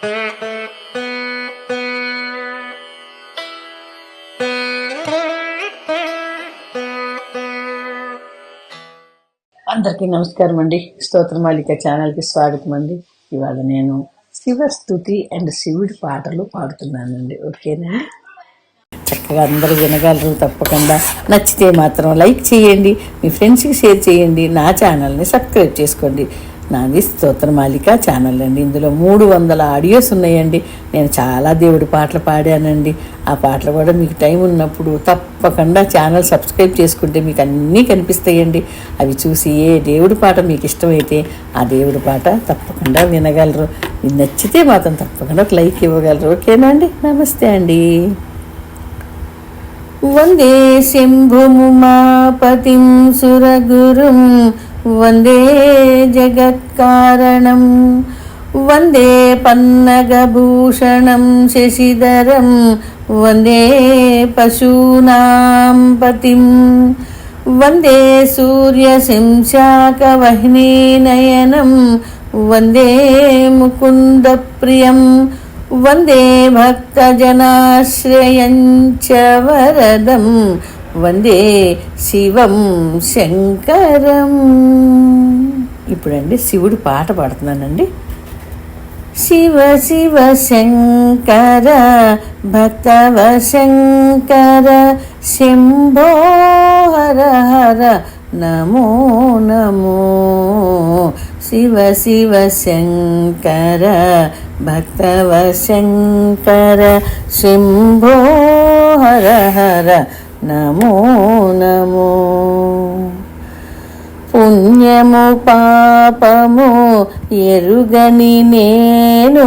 అందరికీ నమస్కారం అండి. స్తోత్రమాలిక ఛానల్కి స్వాగతం అండి. ఇవాళ నేను శివ స్థుతి అండ్ శివుడి పాటలు పాడుతున్నానండి. ఓకేనండి? చక్కగా అందరూ వినగలరు తప్పకుండా. నచ్చితే మాత్రం లైక్ చేయండి. మీ ఫ్రెండ్స్కి షేర్ చేయండి. నా ఛానల్ని సబ్స్క్రైబ్ చేసుకోండి. నాది స్తోత్రమాలిక ఛానల్ అండి. ఇందులో మూడు వందల ఆడియోస్ ఉన్నాయండి. నేను చాలా దేవుడి పాటలు పాడానండి. ఆ పాటలు కూడా మీకు టైం ఉన్నప్పుడు తప్పకుండా ఛానల్ సబ్స్క్రైబ్ చేసుకుంటే మీకు అన్నీ కనిపిస్తాయండి. అవి చూసి ఏ దేవుడి పాట మీకు ఇష్టమైతే ఆ దేవుడి పాట తప్పకుండా వినగలరు. నచ్చితే మాత్రం తప్పకుండా ఒక లైక్ ఇవ్వగలరు. ఓకేనా అండి? నమస్తే అండి. వందే శంభుముమాపతిం సురగురుం. వందే జగత్కారణం వందే పన్నగభూషణం శశిధరం. వందే పశూనాం పతిం. వందే సూర్యశంశాకవహ్నీనయనం వందే ముకుందప్రియం వందే భక్తజనాశ్రయం చ వరదం. వందే శివం శంకరం. ఇప్పుడండి శివుడు పాట పాడుతున్నానండి. శివ శివ శంకర భక్తవ శంకర శంభో హర హర నమో నమో. శివ శివ శంకర భక్తవ శంకర శంభో హర హర నమో నమో. పుణ్యము పాపము ఎరుగని నేను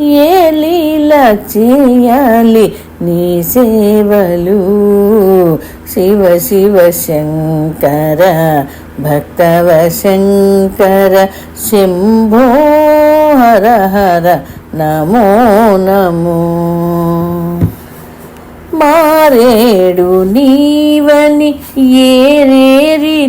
ఏ లీల చేయాలి నీ సేవలు? శివ శివ శంకర భక్తవ శంకర శంభో హర హర నమో నమో. మారేడు నీవని ఏరేరితేనా?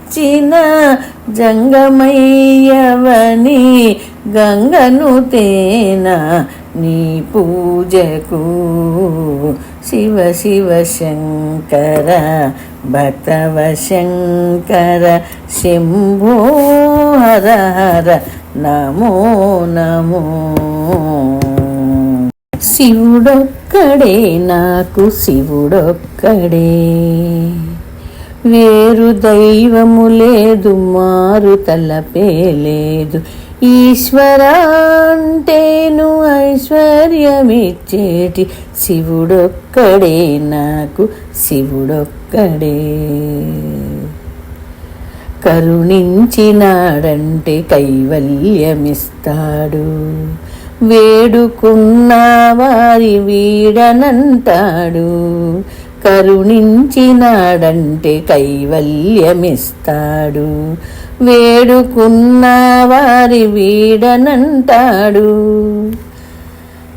జంగమయ్యవని గంగను తేన నీ పూజకు. శివ శివ శంకర భక్తవ శంకర శంభో హర హర నమో నమో. శివుడొక్కడే నాకు శివుడొక్కడే. వేరు దైవము లేదు మారు తలపే లేదు. ఈశ్వర అంటేను ఐశ్వర్యమిచ్చేటి శివుడొక్కడే నాకు శివుడొక్కడే. కరుణించినాడంటే కైవల్యమిస్తాడు. వేడుకున్న వారి వీడనంటాడు. కరుణించినాడంటే కైవల్యమిస్తాడు. వేడుకున్న వారి వీడనంటాడు.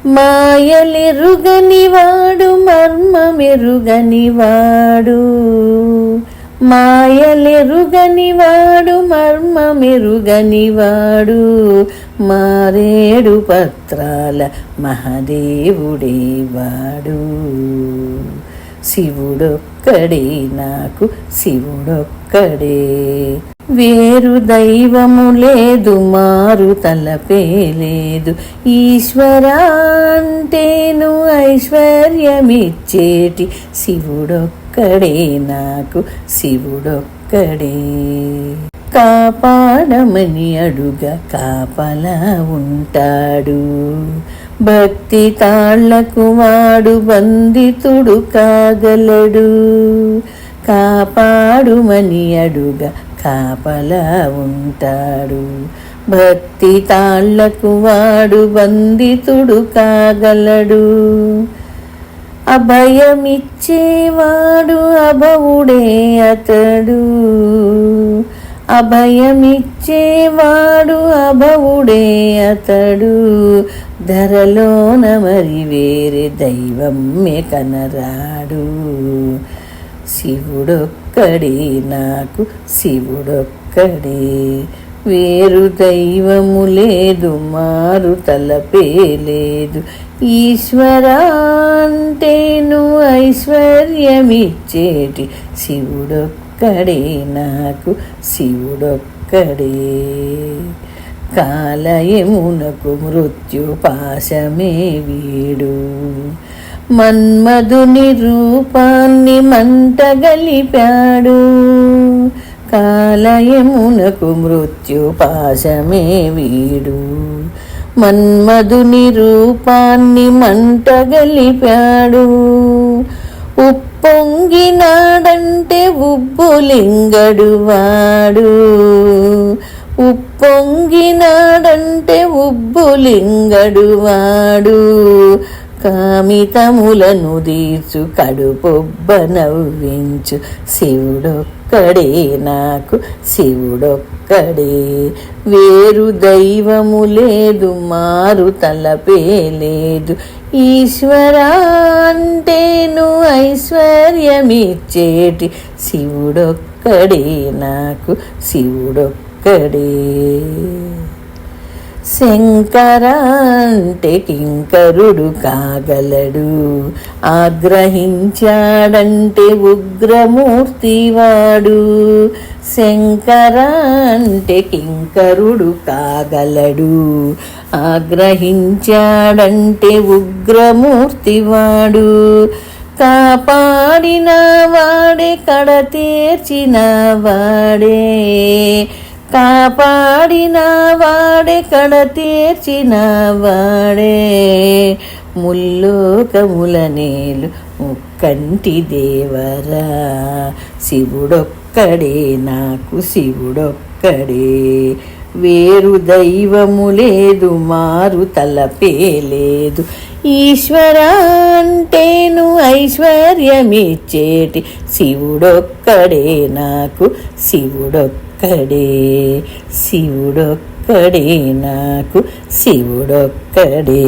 మాయలెరుగనివాడు మర్మమెరుగనివాడు. మాయలెరుగనివాడు మర్మమెరుగనివాడు. మారేడు పత్రాల మహదేవుడే వాడు శివుడొక్కడే నాకు శివుడొక్కడే. వేరు దైవము లేదు మారు తలపే లేదు. ఈశ్వరా అంటేను ఐశ్వర్యమిచ్చేటి శివుడొక్కడే నాకు శివుడొక్కడే. కాపాడమని అడుగ కాపలా ఉంటాడు. భక్తి తాళ్ళకు వాడు బందితుడు కాగలడు. కాపాడుమని అడుగ కాపలా ఉంటాడు. భక్తి తాళ్ళకు వాడు బందితుడు కాగలడు. అభయమిచ్చేవాడు అభవుడే అతడు. అభయమిచ్చేవాడు అభవుడే అతడు. ధరలోన మరి వేరే దైవం కనరాడు? శివుడొక్కడే నాకు శివుడొక్కడే. వేరు దైవము లేదు మారు తలపే లేదు. ఈశ్వరా అంటేను ఐశ్వర్యమిచ్చేటి. శివుడొక్కడే నాకు శివుడొక్కడే. కాలయమునకు మృత్యుపాశమే వీడు. మన్మధుని రూపాన్ని మంటగలిపాడు. కాలయమునకు మృత్యుపాశమే వీడు. మన్మధుని రూపాన్ని మంటగలిపాడు. ఉప్పొంగినాడంటే ఉబ్బులింగడు వాడు. ఉప్పొంగినాడంటే ఉబ్బులింగడు వాడు కామితములను తీర్చు కడుపొబ్బ నవ్వించు శివుడొక్కడే నాకు శివుడొక్కడే. వేరు దైవము లేదు మారు తలపే లేదు. ఈశ్వరా అంటేను ఐశ్వర్యమిచ్చేటి. శివుడొక్కడే నాకు శివుడొక్క శంకర అంటే కింకరుడు కాగలడు. ఆగ్రహించాడంటే ఉగ్రమూర్తివాడు. శంకరాంటే కింకరుడు కాగలడు. ఆగ్రహించాడంటే ఉగ్రమూర్తివాడు. కాపాడిన వాడే కడ తీర్చిన వాడే. కాపాడిన వాడే కడ తీర్చిన వాడే ముల్లోకముల నేలు ముక్కంటి దేవరా. శివుడొక్కడే నాకు శివుడొక్కడే. వేరు దైవము లేదు మారు తలపే లేదు. ఈశ్వర అంటేను ఐశ్వర్యమిచ్చేటి శివుడొక్కడే నాకు శివుడొక్కడే శివుడొక్కడే నాకు శివుడొక్కడే.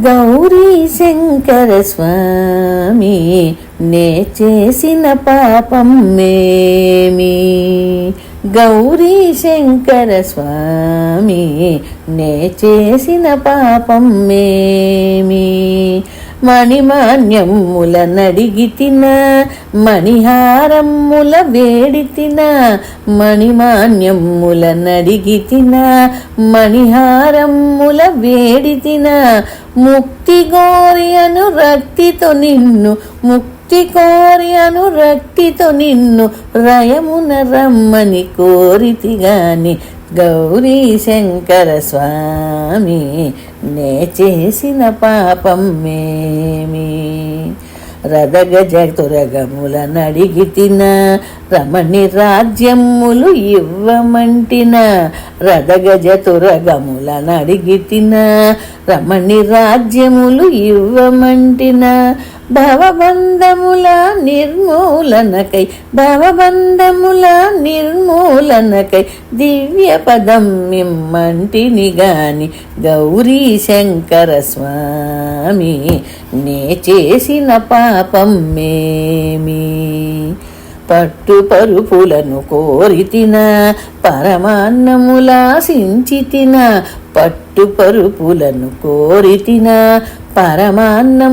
గౌరీ శంకర స్వామి నే చేసిన పాపం మేమి. గౌరీ శంకర స్వామి నే చేసిన పాపం మేమి. మణిమాన్యమ్ముల నడిగితిన మణిహారమ్ముల వేడితిన మణిమాన్యమ్ముల నడిగితిన మణిహారమ్ముల వేడితిన ముక్తి గోరియను రక్తితో నిన్ను ముక్తి కోరియను రక్తితో నిన్ను రయమున రమ్మని కోరితి గాని గౌరీ శంకర స్వామి నే చేసిన పాపం మేమి రథగజ తురగముల నడిగితిన రమణి రాజ్యములు ఇవ్వమంటిన రథగజ తురగముల నడిగితిన రమణి రాజ్యములు ఇవ్వమంటిన భవబంధముల నిర్మూలనకై భవబంధముల నిర్మూలనకై దివ్య పదం మిమ్మంటిని గాని గౌరీ శంకర స్వామి నే చేసిన పాపం మేమీ. పట్టు పరుపులను కోరితిన పరమాన్నములాసించితిన పట్టు పరుపులను కోరితిన పరమాన్నములాసించితిన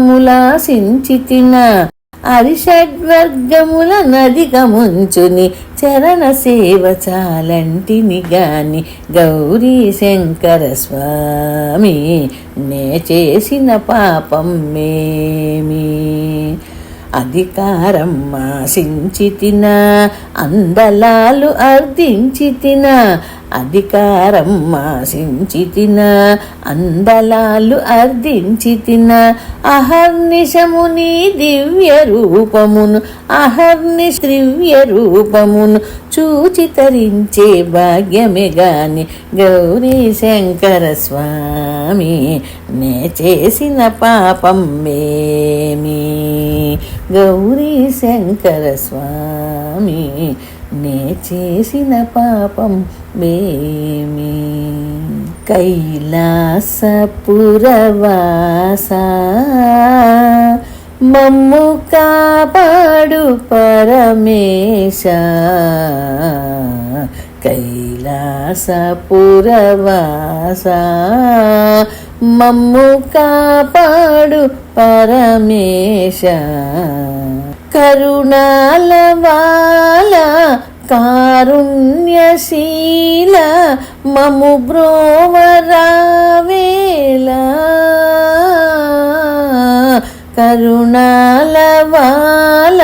అరిషడ్వర్గముల నదిగముంచుని చరణ సేవ చాలంటిని గాని గౌరీ శంకర స్వామి నే చేసిన పాపం మేమీ. అధికారం ఆశించితిన అందలాలు అర్థించి తిన అధికారం ఆశించితిన అందలాలు అర్థించి తిన అహర్నిశముని దివ్య రూపమును అహర్నిశ దివ్య రూపమును చూచి తరించే భాగ్యమే గాని గౌరీ శంకర స్వామి నే చేసిన పాపం మేమి గౌరీ శంకర స్వామి నే చేసిన పాపం మేమి. కైలాసపురవాస మమ్ము కాపాడు పరమేశ. కైలాసపురవాస మమ్ము కాపాడు పరమేశ. కరుణాల వాల కారుణ్యశీల మము బ్రోవరావేళ. కరుణాల వాల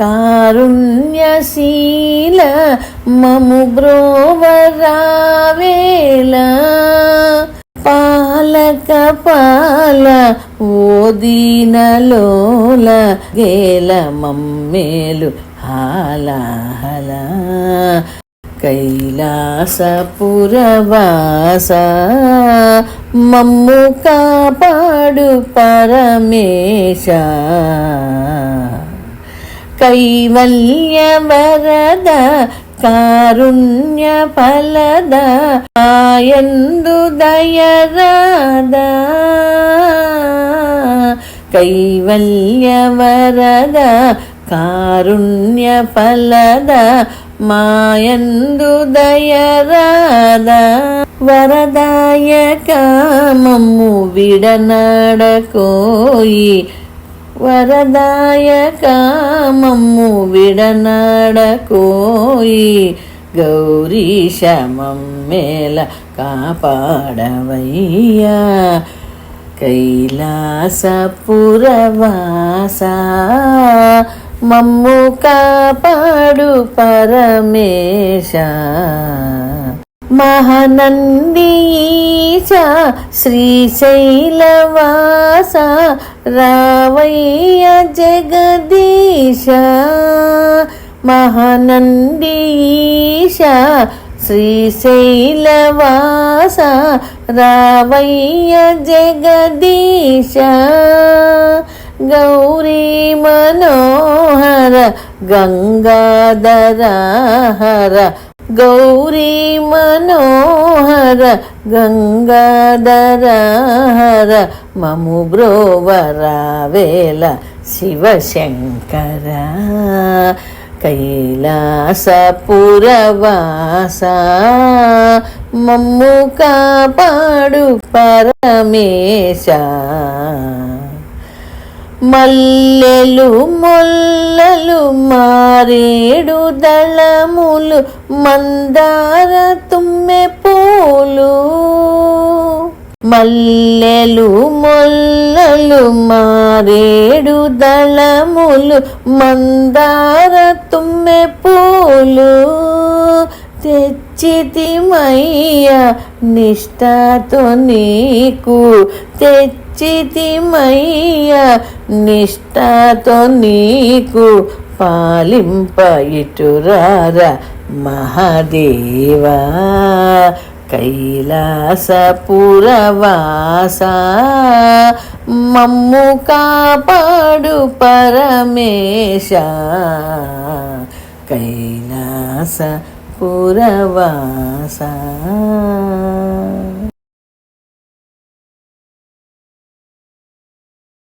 కారుణ్యశీల మము బ్రోవరావేళ. పాలక పాల ఓదీనలోల గేల మమ్మేలు హాలాహల కైలాసపురవాస మమ్ము కాపాడు పరమేశ కైవల్య వరద కారుణ్య ఫలద ఆయందు దయరాద కైవల్య వరద కారుణ్య ఫలద మాయందు దయరాద వరదాయక మమ్ము విడనాడకోయి వరదాయక మమ్ము విడనాడకోయి గౌరీశ మమ్మేల కాపాడవయ్యా. కైలాసపురవాస మమ్ము కాపాడు పరమేశ. మహనందీశ శ్రీశైలవాస రావయ్య జగదీశ. మహనందీశ శ్రీశైలవాస రావయ్య జగదీశ. గౌరీ మనోహర గంగాధరాహర. గౌరీ మనోహర గంగాధరాహర. మము బ్రోవరావేల శివశంకర. కైలాసపురవాస మమ్ము కాపాడు పరమేశ. మల్లెలు మొల్లలు మారేడు దళములు మందార తుమ్మె పూలు. మల్లెలు మొల్లలు మారేడు దళములు మందార తుమ్మె పూలు. తెచ్చితిమయ్య నిష్ఠతో నీకు తెచ్చి చితిమయ్య నిష్ఠతో నీకు పాలింప ఇటురార మహాదేవా. కైలాసపురవాస మమ్ము కాపాడు పరమేశ. కైలాస పురవాస